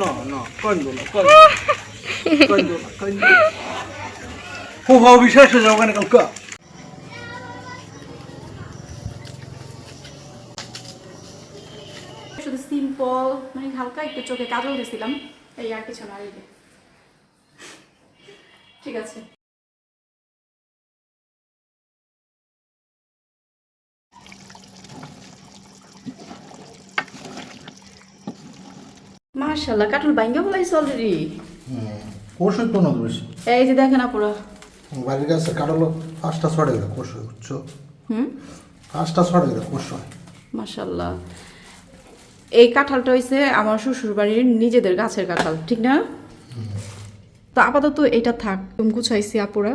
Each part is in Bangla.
No, no, কন্দো কন্দো না কন্দো খুব অবিশ্বাস হয়ে ওখানে কালকা শুধু মানে হালকা একটু চোখে কাজল দিয়েছিলাম এই আর কিছু। ঠিক আছে মাশাল্লাহ কাটুল বাইঙ্গা বলাইছে অলরেডি কোষই তো না বেশি। এই যে দেখেন আপুরা। বাড়ির কাছে কাটালো পাঁচটা ছড়ে গেলে কোষ হয় বুঝছ? হুম? পাঁচটা ছড়ে গেলে কোষ হয় মাশাল্লাহ এই কাঁঠালটা হয়েছে আমার শ্বশুর বাড়ির নিজেদের গাছের কাঁঠাল ঠিক না? তো আপাতত এটা থাক গুছাইছি আপুরা।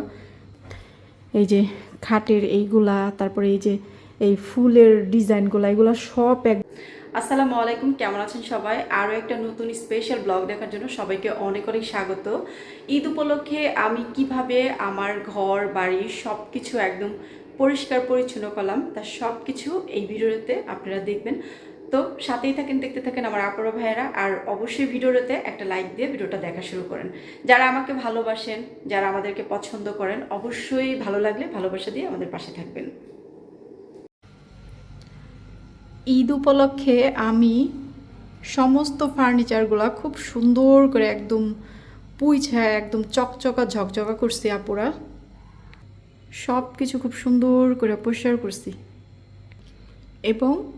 এই যে খাটের এইগুলা তারপরে এই যে এই ফুলের ডিজাইনগুলা এগুলো সব এক আসসালামু আলাইকুম, কেমন আছেন সবাই? আরও একটা নতুন স্পেশাল ব্লগ দেখার জন্য সবাইকে অনেক অনেক স্বাগত। ঈদ উপলক্ষে আমি কীভাবে আমার ঘর, বাড়ি সব কিছু একদম পরিষ্কার পরিচ্ছন্ন করলাম তার সব কিছু এই ভিডিওতে আপনারা দেখবেন। তো সাথেই থাকেন, দেখতে থাকেন আমার আপরা ভাইয়েরা, আর অবশ্যই ভিডিওতে একটা লাইক দিয়ে ভিডিওটা দেখা শুরু করেন। যারা আমাকে ভালোবাসেন, যারা আমাদেরকে পছন্দ করেন, অবশ্যই ভালো লাগলে ভালোবাসা দিয়ে আমাদের পাশে থাকবেন। ঈদ উপলক্ষে আমি সমস্ত ফার্নিচারগুলো খুব সুন্দর করে একদম পুইছায় একদম চকচকা, ঝকঝকা করছি আপুরা। সব কিছু খুব সুন্দর করে পরিষ্কার করছি। এবং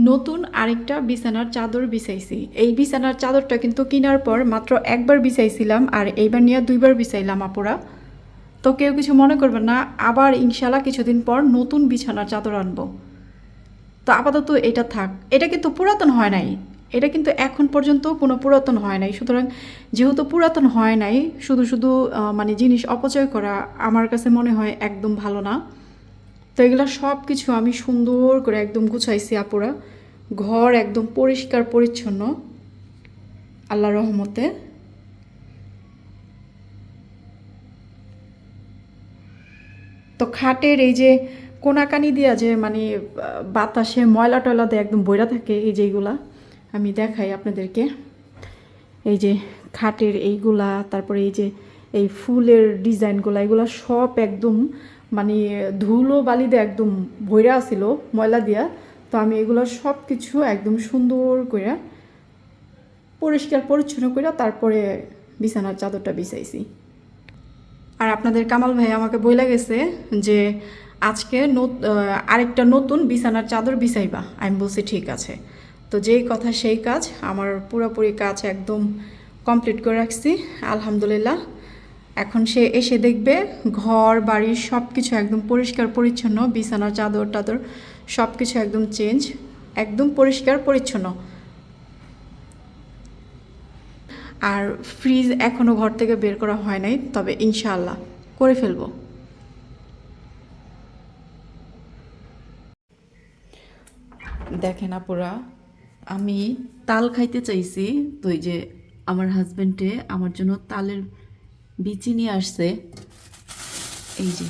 নতুন আরেকটা বিছানার চাদর বিছাইছি। এই বিছানার চাদরটা কিন্তু কেনার পর মাত্র একবার বিছাইছিলাম আর এইবার নিয়ে দুইবার বিছাইলাম আপুরা। তো কেউ কিছু মনে করবেন না, আবার ইনশাল্লাহ কিছুদিন পর নতুন বিছানার চাদর আনব। তো আপাতত এটা থাক। এটা কিন্তু পুরাতন হয় নাই। এটা কিন্তু এখন পর্যন্ত কোনো পুরাতন হয় নাই। সুতরাং যেহেতু পুরাতন হয় নাই, শুধু শুধু মানে জিনিস অপচয় করা আমার কাছে মনে হয় একদম ভালো না। তো এগুলো সব কিছু আমি সুন্দর করে একদম গুছাইছি আপুরা। ঘর একদম পরিষ্কার, পরিচ্ছন্ন। আল্লাহ রহমতে। তো খাটের এই যে কোনাকানি দিয়া যে মানে বাতাসে ময়লা টয়লা দিয়ে একদম বইরা থাকে এই যেগুলা আমি দেখাই আপনাদেরকে। এই যে খাটের এইগুলা, তারপরে এই যে, এই ফুলের ডিজাইনগুলা, এগুলা সব একদম মানে ধুলো বালি দিয়ে একদম ভইরা আছিল, ময়লা দিয়া। তো আমি এগুলো সব কিছু একদম সুন্দর করে পরিষ্কার পরিচ্ছন্ন করে তারপরে বিছানার চাদরটা বিছাইছি। আর আপনাদের কামাল ভাই আমাকে বইলা গেছে যে আজকে আরেকটা নতুন বিছানার চাদর বিছাইবা। আমি বলছি, ঠিক আছে। তো যেই কথা সেই কাজ, আমার পুরোপুরি কাজ একদম কমপ্লিট করে রাখছি, আলহামদুলিল্লাহ। এখন সে এসে দেখবে ঘর, বাড়ি সব কিছু একদম পরিষ্কার, পরিচ্ছন্ন, বিছানার চাদর টাদর সব কিছু একদম চেঞ্জ, একদম পরিষ্কার, পরিচ্ছন্ন। আর ফ্রিজ এখনও ঘর থেকে বের করা হয় নাই, তবে ইনশাআল্লাহ করে ফেলব। দেখেন আপুরা, আমি তাল খাইতে চাইছি তো এই যে আমার হাজবেন্ডে আমার জন্য তালের বিচি নিয়ে আসছে। এই যে।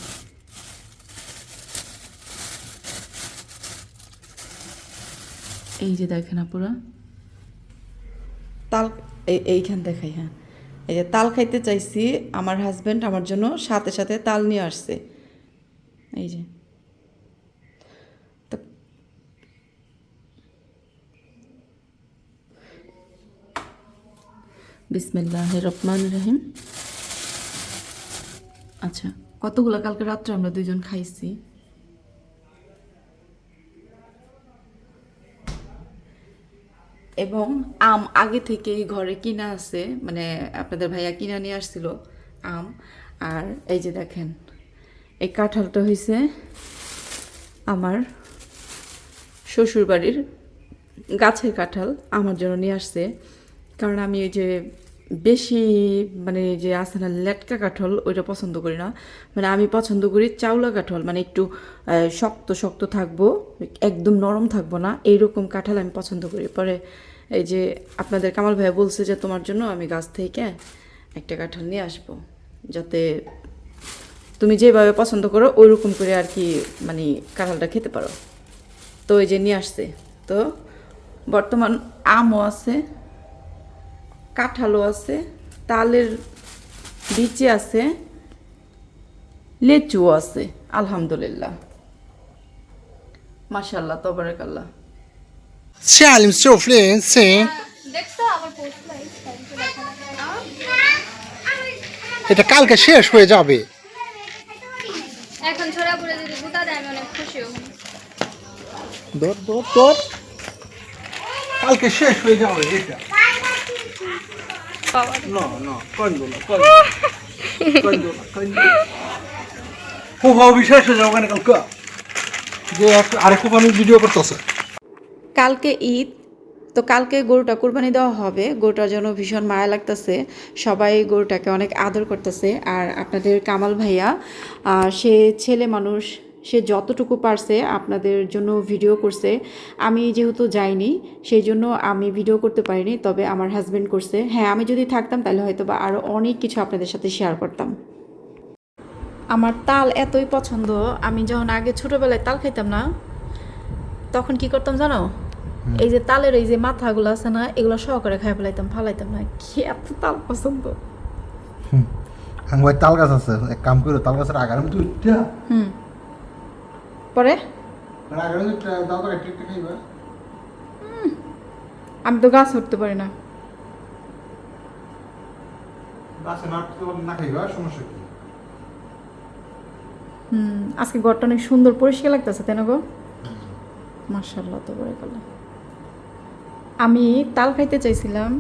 এই যে দেখেন আপুরা। তাল এই- এইখান দেখাই হ্যাঁ। এই যে তাল খাইতে চাইছি আমার হাজবেন্ড আমার জন্য সাথে সাথে তাল নিয়ে আসছে। এই যে। বিসমিল্লাহ রহমান রহিম আচ্ছা কতগুলো? কালকে রাত্রে আমরা দুইজন খাইছি। এবং আম আগে থেকেই ঘরে কিনা আছে মানে আপনাদের ভাইয়া কিনা নিয়ে আসছিল আম। আর এই যে দেখেন, এই কাঁঠালটা হয়েছে আমার শ্বশুর বাড়ির গাছের কাঁঠাল, আমার জন্য নিয়ে আসছে। কারণ আমি এই যে বেশি মানে যে আছে না লেটকা কাঁঠাল, ওইটা পছন্দ করি না। মানে আমি পছন্দ করি চাউলা কাঁঠাল মানে একটু শক্ত শক্ত থাকব, একদম নরম থাকব না, এইরকম কাঁঠাল আমি পছন্দ করি। পরে এই যে আপনাদের কামাল ভাইয়া বলছে যে, তোমার জন্য আমি গাছ থেকে একটা কাঁঠাল নিয়ে আসব, যাতে তুমি যেভাবে পছন্দ করো, ওইরকম করে আর কি মানে কাঁঠালটা খেতে পারো। তো ওই যে নিয়ে আসছে। তো বর্তমান আমও আছে কাঁঠালও আছে তালের বিচি আছে লেচুও আছে আলহামদুলিল্লাহ। মাশাল্লাহ তবরাকাল্লাহ। Salim, filho, sim. দেখছ আমার এটা কালকে শেষ হয়ে যাবে। এখন ছোড়া পড়ে যদি গুতা দেয় আমি অনেক খুশি হব। দর দর দর কালকে শেষ হয়ে যাবে এটা। খুব হয়ে ওখানে কালকে যে আরেক খুব ভিডিও করতেছে। কালকে ঈদ তো কালকে গরুটা কোরবানি দেওয়া হবে। গরুটার জন্য ভীষণ মায়া লাগতেছে। সবাই গরুটাকে অনেক আদর করতেছে। আর আপনাদের কামাল ভাইয়া সে ছেলে মানুষ সে যতটুকু পারছে আপনাদের জন্য ভিডিও করছে। আমি যেহেতু যাইনি সেই জন্য আমি ভিডিও করতে পারিনি তবে আমার হাজব্যান্ড করছে। হ্যাঁ আমি যদি থাকতাম তাহলে হয়তো বা আরও অনেক কিছু আপনাদের সাথে শেয়ার করতাম। আমার তাল এতই পছন্দ আমি যখন আগে ছোটোবেলায় তাল খাইতাম না তখন কি করতাম জানো? এই যে তালের এই যে মাথাগুলো আছে না এগুলো সহকারে খাই ফেলাইতাম ফালাইতাম না কি এত তাল পছন্দ। আঙ্গুয়ার তাল গাছ আছে এক কাম করো তাল গাছের আগার মতো হুম। পরে? খাইবা। আমি তো গাছ উঠতে পারি না। হুম আজকে ঘরটা অনেক সুন্দর পরিষ্কার লাগতেছে তাই না গো? মার্শাল্লাহ তো বলে গেল আমি তাল খাইতে চাইছিলাম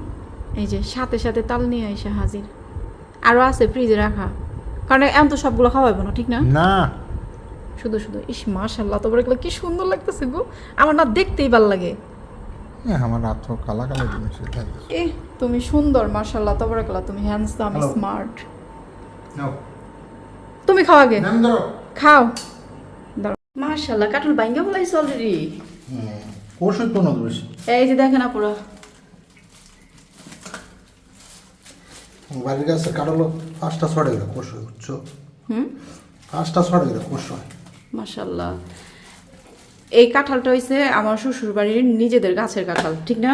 এই যে সাথে সাথে তাল নিয়ে এসে হাজির। আরও আছে ফ্রিজে রাখা। কারণ এমন তো সবগুলো খাওয়াইবো না ঠিক না? না। শুধু শুধু ইস মার্শাল্লাহ তো বলে গেলো কি সুন্দর লাগতেছে গো। আমার না দেখতেই ভালো লাগে। এ, আমার রাত কালা কালা জিনিস এ তুমি সুন্দর মার্শাল্লাহ তো বলে তুমি হ্যান্ডসাম স্মার্ট নাও। তুমি খাও আগে। নাম ধরো। খাও। মার্শাল্লাহ কাঠল বাইঙ্গা বলাইছে অলরেডি ওষুধ তো নদ বেশি। এই যে দেখেন আপুরা। বাড়ির গাছে কাটালো পাঁচটা ছড়ে গেলে কোষ হয় বুঝছ? হুম? পাঁচটা ছড়ে গেলে কোষ হয় মাশাল্লাহ এই কাঁঠালটা হইছে আমার শ্বশুর বাড়ির নিজেদের গাছের কাঁঠাল, ঠিক না?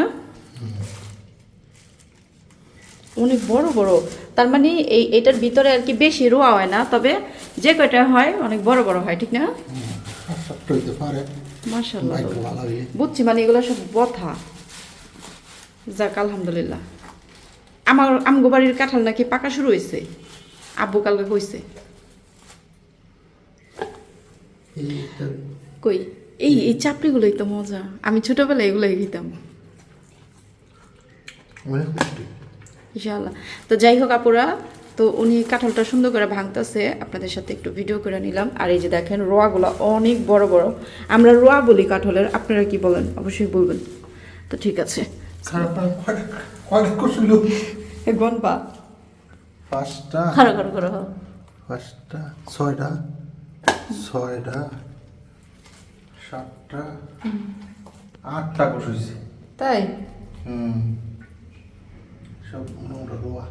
অনেক বড় বড়। তার মানে এই, এটার ভিতরে আর কি বেশি রোয়া হয় না, তবে যে কয়টা হয় অনেক বড় বড় হয়, ঠিক না? বুঝছি মানে এগুলো সব বথা। যাক, আলহামদুলিল্লাহ। আমার আমগো বাড়ির কাঁঠাল নাকি পাকা শুরু হয়েছে আব্বু কালকে কইছে। কই? এই এই চাপড়িগুলোই তো মজা। আমি ছোটবেলায় এগুলোই খেতাম। অনেক ইনশাআল্লাহ। তো যাই হোক আপুরা তো উনি কাঁঠালটা সুন্দর করে ভাঙতেছে। আপনাদের সাথে একটু ভিডিও করে নিলাম। আর এই যে দেখেন রোয়াগুলো অনেক বড় বড়। আমরা রোয়া বলি কাঁঠালের। আপনারা কি বলেন? অবশ্যই বলবেন। তো ঠিক আছে। গনপা। খারো খারো খারো পাঁচটা ছয়টা। ছয়টা সাতটা আটটা হয়েছে তাই? হুম। সব মোটামুটি রোয়া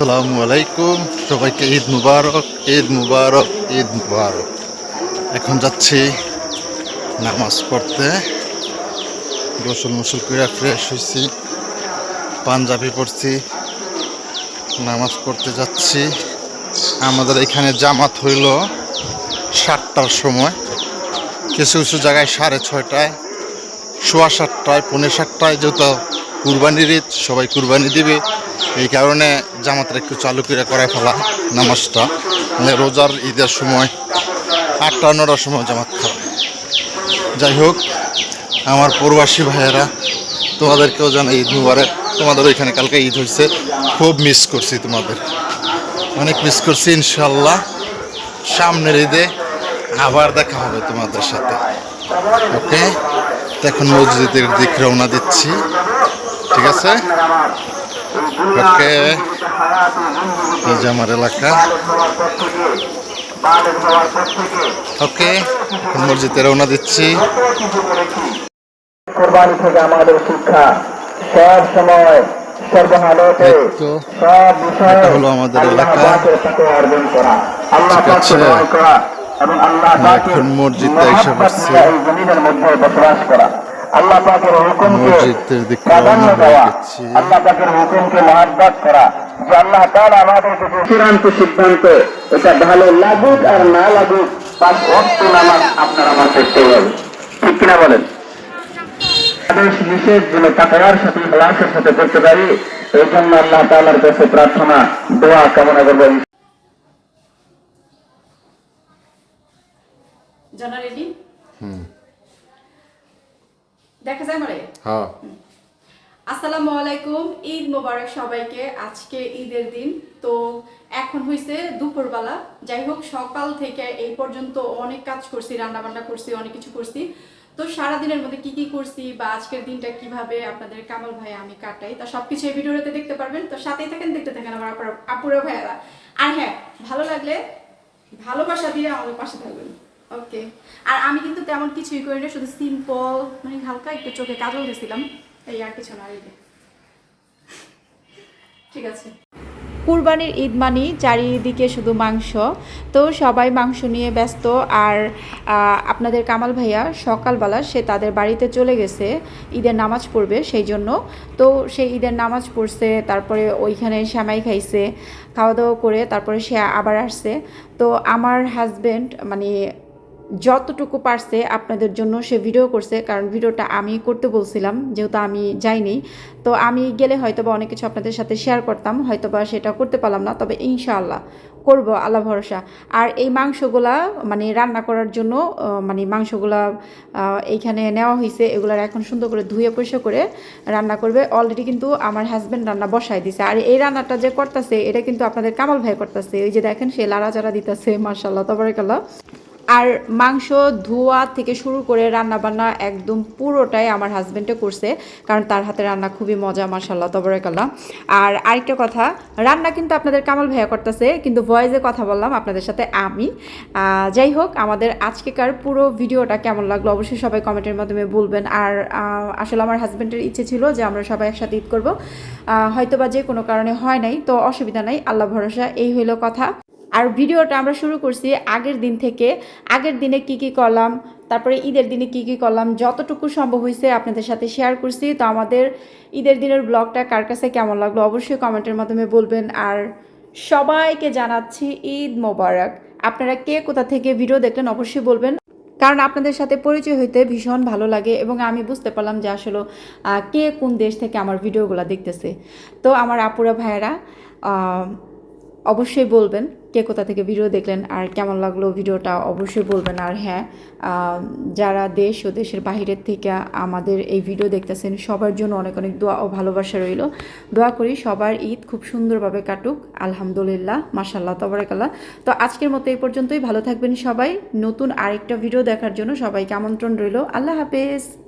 আসসালামু আলাইকুম। সবাইকে ঈদ মুবারক ঈদ মুবারক ঈদ মুবারক। এখন যাচ্ছি নামাজ পড়তে। গোসল মুসল করে ফ্রেশ হয়েছি পাঞ্জাবি পড়ছি নামাজ পড়তে যাচ্ছি। আমাদের এখানে জামাত হইল সাতটার সময়। কিছু কিছু জায়গায় সাড়ে ছয়টায়, সোয়া সাতটায়, পৌনে সাতটায় যেহেতু কুরবানির ঈদ, সবাই কুরবানি দিবে। এই কারণে জামাতটা একটু চালু করে করায় ফেলা নামাজটা। মানে রোজার ঈদের সময়, আটটা নটার সময় জামাত খাওয়া যাই হোক, আমার প্রবাসী ভাইয়েরা, তোমাদেরকেও জানাই ঈদ মুবারক। তোমাদের ওইখানে কালকে ঈদ হয়েছে খুব মিস করছি তোমাদের। অনেক মিস করছি, ইনশাল্লাহ। সামনের ঈদে আবার দেখা হবে তোমাদের সাথে। ওকে এখন মসজিদের দিক রওনা দিচ্ছি। ঠিক আছে? ওকে এই যে আমার এলাকা। ওকে মসজিদে রওনা দিচ্ছি। কোরবানি থেকে আমাদের শিক্ষা। সব সময় এটা হলো আমাদের আল্লাহ এলাকা। ঠিক আছে। এখন এসে মসজিদের দিকে হয়ে দেওয়া। গেছি। আল্লাহ পাকের হুকুমকে মহাব্বত করা। যে আল্লাহ তাআলা আমাদের চূড়ান্ত সিদ্ধান্ত এটা ভালো লাগুক আর না লাগুক নামাজ আপনার আমার করতে হবে। ঠিক কিনা বলেন? আদেশ নিষেধ তাকার সাথে ইখলাসের সাথে করতে পারি? এই জন্য আল্লাহ তাআলার কাছে প্রার্থনা দোয়া কামনা করবেন জানা রেডি? দেখা যায় মারে হ্যাঁ। আসসালামু আলাইকুম ঈদ মোবারক সবাইকে আজকে ঈদের দিন। তো এখন হয়েছে দুপুরবেলা। যাই হোক সকাল থেকে এই পর্যন্ত অনেক কাজ করছি রান্না বান্না করছি অনেক কিছু করছি। তো সারা দিনের মধ্যে কি কি করছি বা আজকের দিনটা কীভাবে আপনাদের কামাল ভাই, আমি কাটাই, তা সবকিছু এই ভিডিওতে দেখতে পারবেন। তো সাথেই থাকেন, দেখতে থাকেন আমার আপুরা- ভাইয়ারা। আর হ্যাঁ ভালো লাগলে ভালোবাসা দিয়ে আমাদের পাশে থাকবেন। ওকে। আর আমি কিন্তু তেমন কিছুই করি না, শুধু সিম্পল মানে হালকা একটু চোখে কাজল দিয়েছিলাম এই আর কিছু না ঠিক আছে। কুরবানির ঈদ মানি চারিদিকে শুধু মাংস। তো সবাই মাংস নিয়ে ব্যস্ত। আর আপনাদের কামাল ভাইয়া সকালবেলা সে তাদের বাড়িতে চলে গেছে ঈদের নামাজ পড়বে সেই জন্য। তো সেই ঈদের নামাজ পড়ছে, তারপরে ওইখানে শ্যামাই খাইছে খাওয়া দাওয়া করে তারপরে সে আবার আসছে। তো আমার হাজব্যান্ড মানে যতটুকু পারছে আপনাদের জন্য সে ভিডিও করছে, কারণ ভিডিওটা আমি করতে বলছিলাম, যেহেতু আমি যাইনি। তো আমি গেলে হয়তো বা অনেক কিছু আপনাদের সাথে শেয়ার করতাম হয়তো বা সেটা করতে পারলাম না, তবে ইনশাআল্লাহ করব, আল্লাহ ভরসা। আর এই মাংসগুলা মানে রান্না করার জন্য মানে মাংসগুলা এইখানে নেওয়া হয়েছে এগুলার এখন সুন্দর করে ধুয়ে পরিষ্কার করে রান্না করবে। অলরেডি কিন্তু আমার হাজব্যান্ড রান্না বসাই দিছে। আর এই রান্নাটা যে করতেছে, এটা কিন্তু আপনাদের কামাল ভাই করতেছে। ওই যে দেখেন সে লাড়াচাড়া দিতেছে মার্শাল্লাহ তবরাকাল্লাহ। আর মাংস ধোয়া থেকে শুরু করে রান্না বান্না একদম পুরোটাই আমার হাজব্যান্ডে করছে, কারণ তার হাতে রান্না খুবই মজা মাসাল্লাহ তবরাকাল্লাহ। আর আরেকটা কথা, রান্না কিন্তু আপনাদের কামাল ভাইয়া করতেছে, কিন্তু ভয়েসে কথা বললাম আপনাদের সাথে আমি। যাই হোক, আমাদের আজকেকার পুরো ভিডিওটা কেমন লাগল অবশ্যই সবাই কমেন্টের মাধ্যমে বলবেন। আর আসলে আমার হাজব্যান্ডের ইচ্ছে ছিল যে আমরা সবাই একসাথে ঈদ করব। হয়তো বা যে কোনো কারণে হয় নাই, তো অসুবিধা নাই, আল্লাহ ভরসা, এই হইল কথা। আর ভিডিওটা আমরা শুরু করছি আগের দিন থেকে। আগের দিনে কি কি করলাম, তারপরে ঈদের দিনে কি কি করলাম, যতটুকু সম্ভব হয়েছে আপনাদের সাথে শেয়ার করছি। তো আমাদের ঈদের দিনের ব্লগটা কার কাছে কেমন লাগল অবশ্যই কমেন্টের মাধ্যমে বলবেন। আর সবাইকে জানাচ্ছি ঈদ মোবারক। আপনারা কে কোথা থেকে ভিডিও দেখলেন অবশ্যই বলবেন। কারণ আপনাদের সাথে পরিচয় হইতে ভীষণ ভালো লাগে এবং আমি বুঝতে পারলাম যে আসলে কে কোন দেশ থেকে আমার ভিডিওগুলো দেখতেছে। তো আমার আপুরা ভাইয়েরা অবশ্যই বলবেন কে কোথা থেকে ভিডিও দেখলেন আর কেমন লাগল ভিডিওটা অবশ্যই বলবেন। আর হ্যাঁ যারা দেশ ও দেশের বাহিরের থেকে আমাদের এই ভিডিও দেখতেছেন, সবার জন্য অনেক অনেক দোয়া ও ভালোবাসা রইল। দোয়া করি সবার ঈদ খুব সুন্দরভাবে কাটুক, আলহামদুলিল্লাহ মাসাল্লাহ তবরাকাল্লাহ। তো আজকের মতো এই পর্যন্তই, ভালো থাকবেন সবাই। নতুন আরেকটা ভিডিও দেখার জন্য সবাইকে আমন্ত্রণ রইল। আল্লাহ হাফেজ।